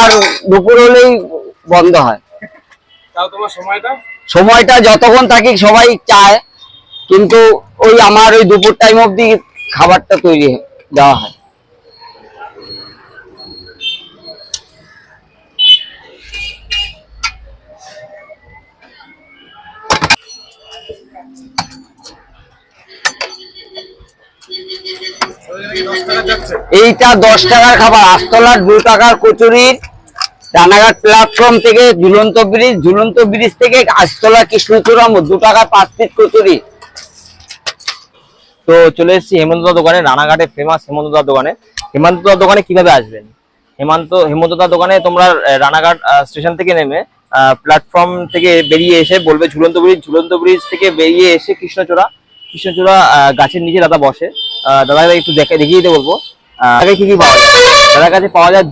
তোমার দুপুর হলেই বন্ধ হয়। সময়টা? সময়টা যতক্ষণ থাকি সবাই চায় কিন্তু ওই আমার ওই দুপুর টাইম অবধি খাবারটা তৈরি দেওয়া হয়। এইটা দশ টাকার খাবার, আস্তলার দু টাকার কচুরির, রানাঘাট প্ল্যাটফর্ম থেকে, ঝুলন্ত ব্রিজ ঝুলন্ত ব্রিজ থেকে আস্তলা কৃষ্ণচূড়া দু টাকার পাঁচ পিস কচুরি। তো চলে এসেছি হেমন্তদার দোকানে রানাঘাটের ফেমাস হেমন্তদার দোকানে। হেমন্তদার দোকানে কীভাবে আসবেন? হেমন্ত, হেমন্তদার দোকানে তোমরা রানাঘাট স্টেশন থেকে নেমে প্ল্যাটফর্ম থেকে বেরিয়ে এসে বলবে ঝুলন্ত ব্রিজ ঝুলন্ত ব্রিজ থেকে বেরিয়ে এসে কৃষ্ণচূড়া কৃষ্ণচূড়া গাছের নিচে দাদা বসে। দাদাকে একটু দেখে দেখিয়ে দিতে বলব। কি কি পাওয়া যায়? দাদার কাছে পাওয়া যায়